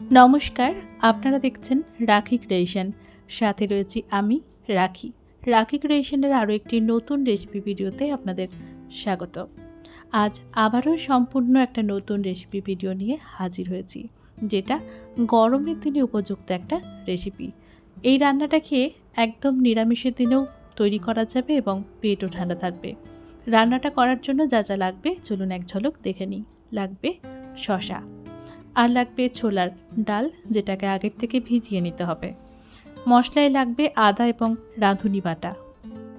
নমস্কার, আপনারা দেখছেন রাখি ক্রিয়েশন। সাথে রয়েছি আমি, রাখি। রাখি ক্রিয়েশনের আরও একটি নতুন রেসিপি ভিডিওতে আপনাদের স্বাগত। আজ আবারও সম্পূর্ণ একটা নতুন রেসিপি ভিডিও নিয়ে হাজির হয়েছি, যেটা গরমের দিনে উপযুক্ত একটা রেসিপি। এই রান্নাটা খেয়ে একদম নিরামিষের দিনেও তৈরি করা যাবে এবং পেটও ঠান্ডা থাকবে। রান্নাটা করার জন্য যা যা লাগবে, চলুন এক ঝলক দেখে নিই। লাগবে শশা আর লাগবে ছোলার ডাল, যেটাকে আগের থেকে ভিজিয়ে নিতে হবে। মশলায় লাগবে আদা এবং রাঁধুনি বাটা।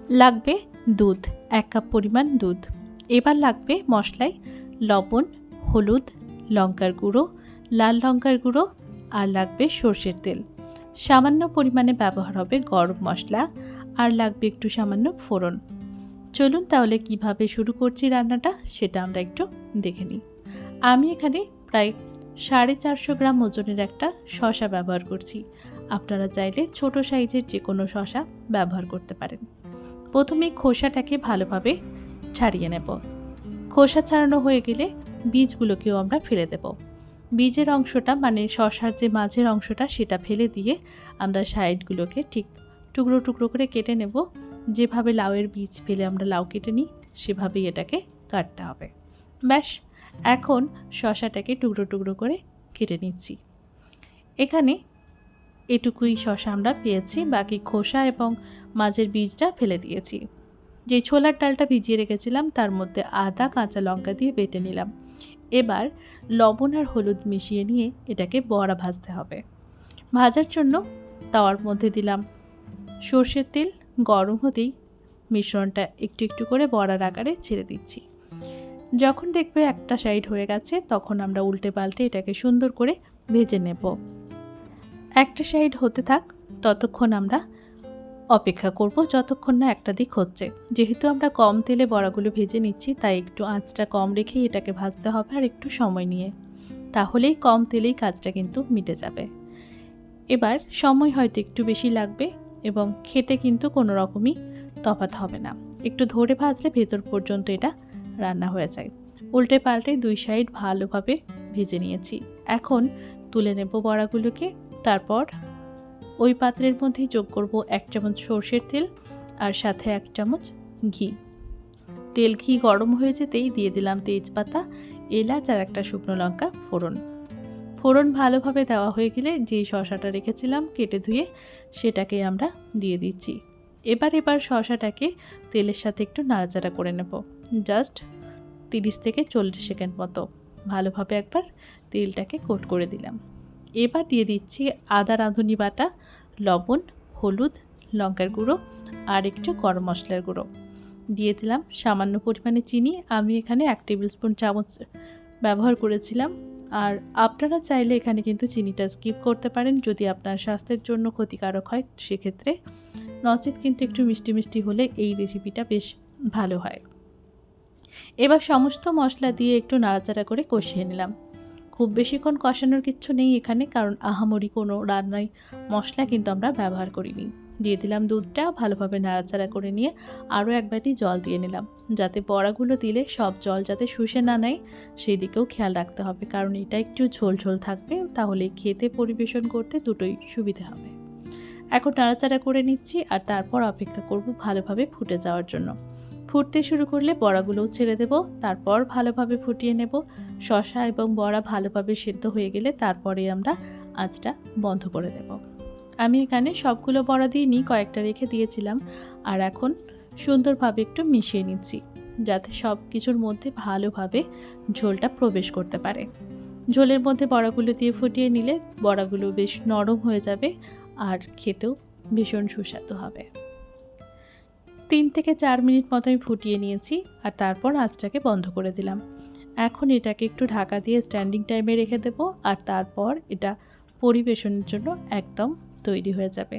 লাগবে দুধ, এক কাপ পরিমাণ দুধ। এবার লাগবে মশলায় লবণ, হলুদ, লঙ্কার গুঁড়ো, লাল লঙ্কার গুঁড়ো আর লাগবে সর্ষের তেল। সামান্য পরিমাণে ব্যবহার হবে গরম মশলা আর লাগবে একটু সামান্য ফোড়ন। চলুন তাহলে কীভাবে শুরু করছি রান্নাটা, সেটা আমরা একটু দেখে নিই। আমি এখানে প্রায় সাড়ে চারশো গ্রাম ওজনের একটা শশা ব্যবহার করছি। আপনারা চাইলে ছোট সাইজের যে কোনো শশা ব্যবহার করতে পারেন। প্রথমে খোসাটাকে ভালোভাবে ছাড়িয়ে নেব। খোসা ছাড়ানো হয়ে গেলে বীজগুলোকেও আমরা ফেলে দেব। বীজের অংশটা মানে শশার যে মাঝের অংশটা সেটা ফেলে দিয়ে আমরা সাইডগুলোকে ঠিক টুকরো টুকরো করে কেটে নেব। যেভাবে লাউয়ের বীজ ফেলে আমরা লাউ কেটে নিই, সেভাবেই এটাকে কাটতে হবে। ব্যাস এখন শশাটাকে টুকরো টুকরো করে কেটে নিচ্ছি। এখানে এটুকুই শশা আমরা পেয়েছি, বাকি খোসা এবং মাঝের বীজটা ফেলে দিয়েছি। যে ছোলার ডালটা ভিজিয়ে রেখেছিলাম, তার মধ্যে আদা, কাঁচা লঙ্কা দিয়ে বেটে নিলাম। এবার লবণ আর হলুদ মিশিয়ে নিয়ে এটাকে বড়া ভাজতে হবে। ভাজার জন্য তাওয়ার মধ্যে দিলাম সর্ষের তেল, গরম হতেই মিশ্রণটা একটু একটু করে বড়ার আকারে ছেড়ে দিচ্ছি। যখন দেখবে একটা সাইড হয়ে গেছে, তখন আমরা উল্টে পাল্টে এটাকে সুন্দর করে ভেজে নেব। একটা সাইড হতে থাক, ততক্ষণ আমরা অপেক্ষা করব যতক্ষণ না একটা দিক হচ্ছে। যেহেতু আমরা কম তেলে বড়াগুলো ভেজে নিচ্ছি, তাই একটু আঁচটা কম রেখেই এটাকে ভাজতে হবে আর একটু সময় নিয়ে। তাহলেই কম তেলেই কাজটা কিন্তু মিটে যাবে। এবার সময় হয়তো একটু বেশি লাগবে এবং খেতে কিন্তু কোনো রকমই তফাৎ হবে না। একটু ধরে ভাজলে ভেতর পর্যন্ত এটা রান্না হয়ে যায়। উল্টে পাল্টে দুই সাইড ভালোভাবে ভেজে নিয়েছি। এখন তুলে নেব বড়াগুলোকে, তারপর ওই পাত্রের মধ্যেই যোগ করব এক চামচ সর্ষের তেল আর সাথে এক চামচ ঘি। তেল ঘি গরম হয়ে যেতেই দিয়ে দিলাম তেজপাতা, এলাচ আর একটা শুকনো লঙ্কা ফোড়ন। ফোড়ন ভালোভাবে দেওয়া হয়ে গেলে যেই শশাটা রেখেছিলাম কেটে ধুয়ে সেটাকে আমরা দিয়ে দিচ্ছি। এবার এবার শশাটাকে তেলের সাথে একটু নাড়াচাড়া করে নেব। জাস্ট তিরিশ থেকে চল্লিশ সেকেন্ড মতো। ভালোভাবে একবার তেলটাকে কোট করে দিলাম। এবার দিয়ে দিচ্ছি আদা রাঁধুনি বাটা, লবণ, হলুদ, লঙ্কার গুঁড়ো আর একটু গরম মশলার গুঁড়ো। দিয়ে দিলাম সামান্য পরিমাণে চিনি। আমি এখানে এক টেবিল স্পুন চামচ ব্যবহার করেছিলাম। আর আপনারা চাইলে এখানে কিন্তু চিনিটা স্কিপ করতে পারেন। যদি আপনার স্বাস্থ্যের জন্য ক্ষতিকারক হয়, সেক্ষেত্রে নচেত কিন্তু একটু মিষ্টি মিষ্টি হলে এই রেসিপিটা বেশ ভালো হয়। এবার সমস্ত মশলা দিয়ে একটু নাড়াচাড়া করে কষিয়ে নিলাম। খুব বেশিক্ষণ কষানোর কিচ্ছু নেই এখানে, কারণ আহামরি কোনো রান্নায় মশলা কিন্তু আমরা ব্যবহার করিনি। দিয়ে দিলাম দুধটা, ভালোভাবে নাড়াচাড়া করে নিয়ে আরও এক বাটি জল দিয়ে নিলাম, যাতে বড়াগুলো দিলে সব জল যাতে শুষে না নেয় সেই দিকেও খেয়াল রাখতে হবে, কারণ এটা একটু ঝোল ঝোল থাকবে, তাহলে খেতে পরিবেশন করতে দুটোই সুবিধে হবে। এখন নাড়াচাড়া করে নিচ্ছি আর তারপর অপেক্ষা করব ভালোভাবে ফুটে যাওয়ার জন্য। ফুটতে শুরু করলে বড়াগুলোও ছেড়ে দেব, তারপর ভালোভাবে ফুটিয়ে নেব। শশা এবং বড়া ভালোভাবে সেদ্ধ হয়ে গেলে তারপরে আমরা আঁচটা বন্ধ করে দেব। আমি এখানে সবগুলো বড়া দিয়ে নিই কয়েকটা রেখে দিয়েছিলাম। আর এখন সুন্দরভাবে একটু মিশিয়ে নিচ্ছি, যাতে সব কিছুর মধ্যে ভালোভাবে ঝোলটা প্রবেশ করতে পারে। ঝোলের মধ্যে বড়াগুলো দিয়ে ফুটিয়ে নিলে বড়াগুলো বেশ নরম হয়ে যাবে আর খেতেও ভীষণ সুস্বাদু হবে। তিন থেকে চার মিনিট মতো আমি ফুটিয়ে নিয়েছি আর তারপর আঁচটাকে বন্ধ করে দিলাম। এখন এটাকে একটু ঢাকা দিয়ে স্ট্যান্ডিং টাইমে রেখে দেবো আর তারপর এটা পরিবেশনের জন্য একদম তৈরি হয়ে যাবে।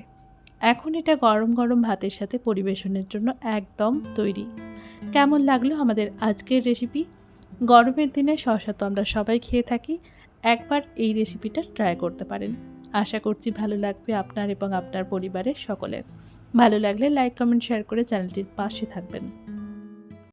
এখন এটা গরম গরম ভাতের সাথে পরিবেশনের জন্য একদম তৈরি। কেমন লাগল আমাদের আজকের রেসিপি গরমের দিনে শশা তো আমরা সবাই খেয়ে থাকি, একবার এই রেসিপিটা ট্রাই করতে পারেন। আশা করছি ভালো লাগবে আপনার এবং আপনার পরিবারের সকলের। ভালো লাগলে লাইক কমেন্ট শেয়ার করে চ্যানেলটির পাশে থাকবেন।